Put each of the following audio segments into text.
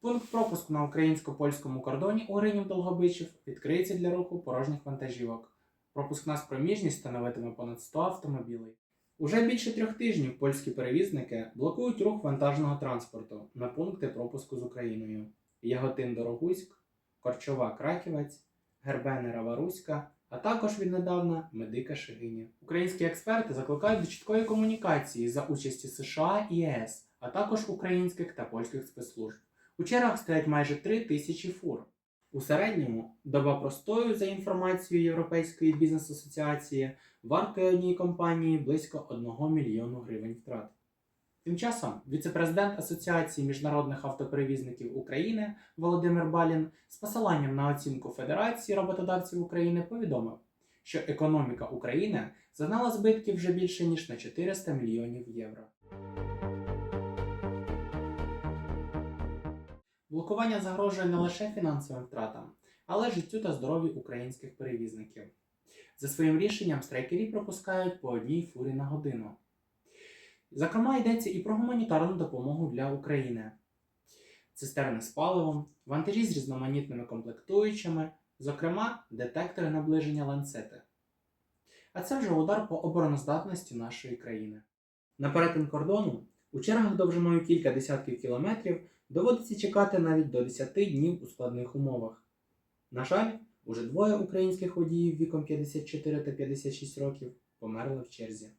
Пункт пропуску на українсько-польському кордоні у Гринів Долгобичів відкриється для руху порожніх вантажівок. Пропускна спроміжність становитиме понад 100 автомобілей. Уже більше трьох тижнів польські перевізники блокують рух вантажного транспорту на пункти пропуску з Україною: Яготин Дорогуськ, Корчова Краківець, Гербенера Варуська, а також віднедавна Медика Шигиня. Українські експерти закликають до чіткої комунікації за участі США і ЄС, а також українських та польських спецслужб. У чергах стоять майже 3 тисячі фур. У середньому доба простою за інформацією Європейської бізнес-асоціації вартує одній компанії близько 1 мільйону гривень втрат. Тим часом віце-президент Асоціації міжнародних автоперевізників України Володимир Балін з посиланням на оцінку Федерації роботодавців України повідомив, що економіка України зазнала збитків вже більше ніж на 400 мільйонів євро. Блокування загрожує не лише фінансовим втратам, але життю та здоров'ю українських перевізників. За своїм рішенням страйкері пропускають по одній фурі на годину. Зокрема, йдеться і про гуманітарну допомогу для України. Цистерни з паливом, вантажі з різноманітними комплектуючими, зокрема, детектори наближення ланцети. А це вже удар по обороноздатності нашої країни. На перетин кордону у чергах довжиною кілька десятків кілометрів доводиться чекати навіть до 10 днів у складних умовах. На жаль, уже двоє українських водіїв віком 54 та 56 років померли в черзі.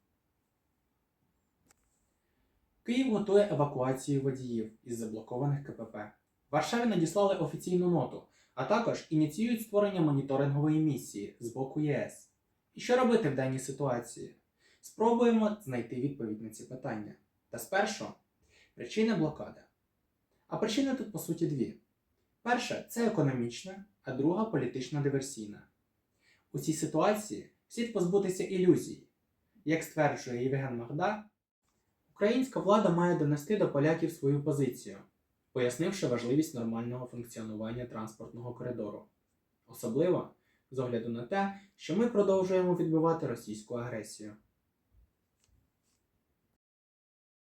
Київ готує евакуацію водіїв із заблокованих КПП. Варшаві надіслали офіційну ноту, а також ініціюють створення моніторингової місії з боку ЄС. І що робити в даній ситуації? Спробуємо знайти відповідь на ці питання. Та спершу причини блокади. А причини тут по суті дві: перша це економічна, а друга політично диверсійна. У цій ситуації слід позбутися ілюзій. Як стверджує Євген Магда, українська влада має донести до поляків свою позицію, пояснивши важливість нормального функціонування транспортного коридору, особливо з огляду на те, що ми продовжуємо відбивати російську агресію.